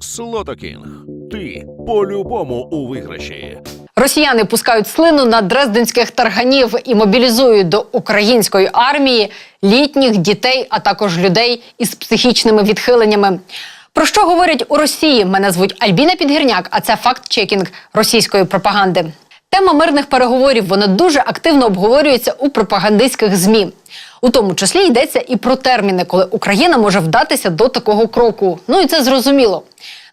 Слотокінг. Ти по-любому у виграші. Росіяни пускають слину на дрезденських тарганів і мобілізують до української армії літніх дітей, а також людей із психічними відхиленнями. Про що говорять у Росії? Мене звуть Альбіна Підгірняк, а це факт-чекінг російської пропаганди. Тема мирних переговорів вона дуже активно обговорюється у пропагандистських змі. У тому числі йдеться і про терміни, коли Україна може вдатися до такого кроку. Ну і це зрозуміло.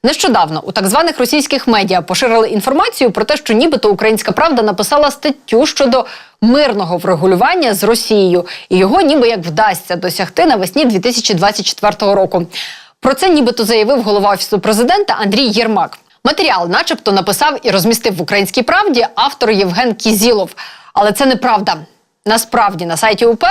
Нещодавно у так званих російських медіа поширили інформацію про те, що нібито Українська Правда написала статтю щодо мирного врегулювання з Росією, і його ніби як вдасться досягти навесні 2024 року. Про це нібито заявив голова офісу президента Андрій Єрмак. Матеріал, начебто, написав і розмістив в Українській правді автор Євген Кізілов. Але це неправда. Насправді на сайті УП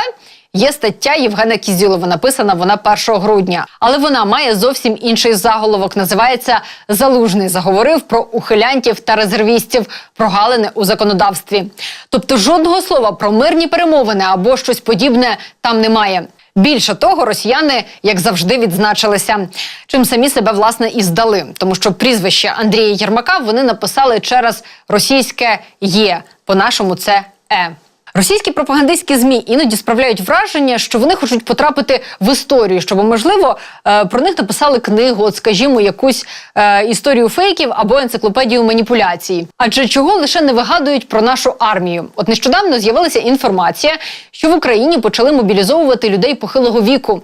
є стаття Євгена Кізілова. Написана вона 1 грудня. Але вона має зовсім інший заголовок. Називається Залужний заговорив про ухилянтів та резервістів, прогалини у законодавстві. Тобто жодного слова про мирні перемовини або щось подібне там немає. Більше того, росіяни, як завжди, відзначилися, чим самі себе власне і здали, тому що прізвище Андрія Єрмака вони написали через російське є. По-нашому це е. Російські пропагандистські змі іноді справляють враження, що вони хочуть потрапити в історію, щоб можливо е, про них написали книгу, от скажімо, якусь е, історію фейків або енциклопедію маніпуляцій. Адже чого лише не вигадують про нашу армію? От нещодавно з'явилася інформація, що в Україні почали мобілізовувати людей похилого віку.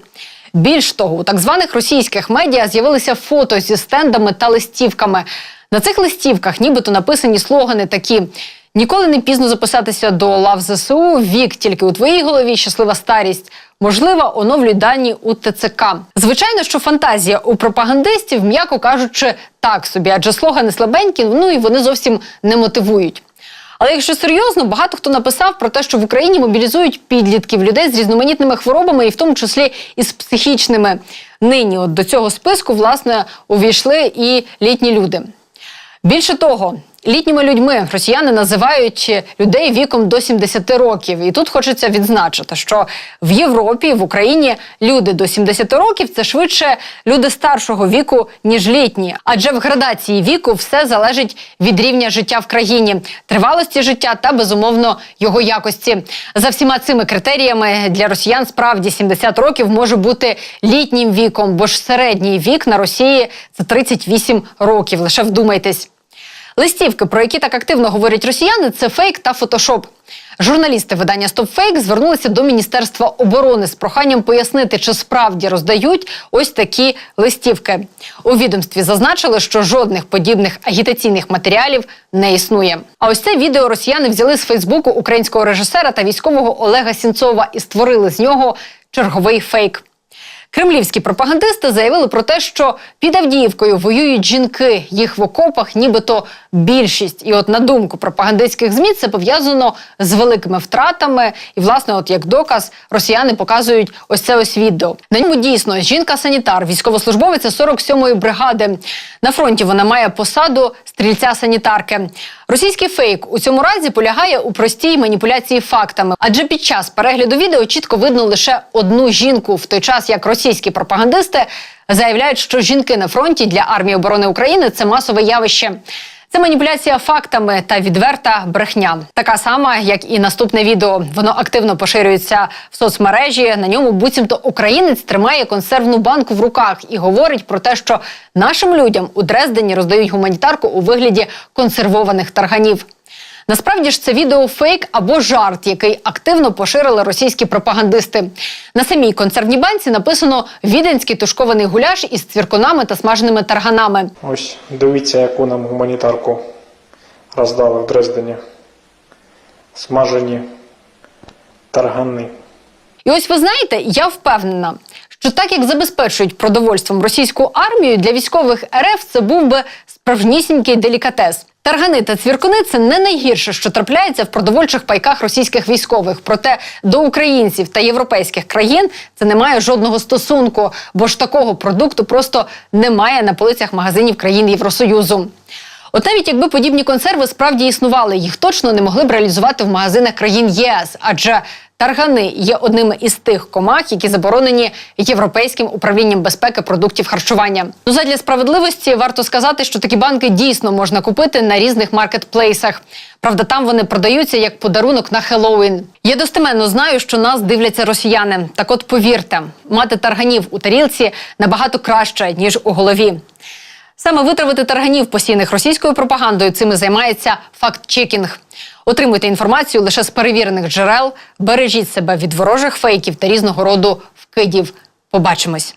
Більш того, у так званих російських медіа з'явилися фото зі стендами та листівками. На цих листівках нібито написані слогани такі. Ніколи не пізно записатися до лав ЗСУ. Вік тільки у твоїй голові, щаслива старість. Можливо, оновлюй дані у ТЦК. Звичайно, що фантазія у пропагандистів, м'яко кажучи, так собі, адже слогани слабенькі, ну і вони зовсім не мотивують. Але якщо серйозно, багато хто написав про те, що в Україні мобілізують підлітків людей з різноманітними хворобами, і в тому числі із психічними. Нині от до цього списку власне увійшли і літні люди. Більше того, літніми людьми росіяни називають людей віком до 70 років. І тут хочеться відзначити, що в Європі, в Україні люди до 70 років це швидше люди старшого віку, ніж літні. Адже в градації віку все залежить від рівня життя в країні, тривалості життя та безумовно його якості. За всіма цими критеріями для росіян справді 70 років може бути літнім віком, бо ж середній вік на Росії це 38 років. Лише вдумайтесь. Листівки, про які так активно говорять росіяни, це фейк та фотошоп. Журналісти видання StopFake звернулися до Міністерства оборони з проханням пояснити, чи справді роздають ось такі листівки. У відомстві зазначили, що жодних подібних агітаційних матеріалів не існує. А ось це відео росіяни взяли з Фейсбуку українського режисера та військового Олега Сінцова і створили з нього черговий фейк. Кремлівські пропагандисти заявили про те, що під Авдіївкою воюють жінки, їх в окопах, нібито більшість. І от на думку пропагандистських змі це пов'язано з великими втратами. І, власне, от як доказ, росіяни показують ось це ось відео. На ньому дійсно жінка-санітар, військовослужбовиця 47-ї бригади. На фронті вона має посаду стрільця-санітарки. Російський фейк у цьому разі полягає у простій маніпуляції фактами, адже під час перегляду відео чітко видно лише одну жінку, в той час як російські пропагандисти заявляють, що жінки на фронті для армії оборони України це масове явище. Це маніпуляція фактами та відверта брехня, така сама, як і наступне відео. Воно активно поширюється в соцмережі. На ньому буцімто українець тримає консервну банку в руках і говорить про те, що нашим людям у Дрездені роздають гуманітарку у вигляді консервованих тарганів. Насправді ж це відео фейк або жарт, який активно поширили російські пропагандисти. На самій консервній банці написано віденський тушкований гуляш із цвіркунами та смаженими тарганами. Ось дивіться, яку нам гуманітарку роздали в Дрездені. Смажені таргани. І ось ви знаєте, я впевнена, що так як забезпечують продовольством російську армію для військових РФ, це був би справжнісінький делікатес. Таргани та цвіркуни це не найгірше, що трапляється в продовольчих пайках російських військових. Проте до українців та європейських країн це не має жодного стосунку, бо ж такого продукту просто немає на полицях магазинів країн Євросоюзу. От навіть якби подібні консерви справді існували, їх точно не могли б реалізувати в магазинах країн ЄС, адже Таргани є одним із тих комах, які заборонені Європейським управлінням безпеки продуктів харчування. Ну, задля справедливості варто сказати, що такі банки дійсно можна купити на різних маркетплейсах. Правда, там вони продаються як подарунок на Хеллоуін. Я достеменно знаю, що нас дивляться росіяни. Так от повірте, мати тарганів у тарілці набагато краще ніж у голові. Саме витравити тарганів постійних російською пропагандою цими займається факт-чекінг. Отримуйте інформацію лише з перевірених джерел, бережіть себе від ворожих фейків та різного роду вкидів. Побачимось.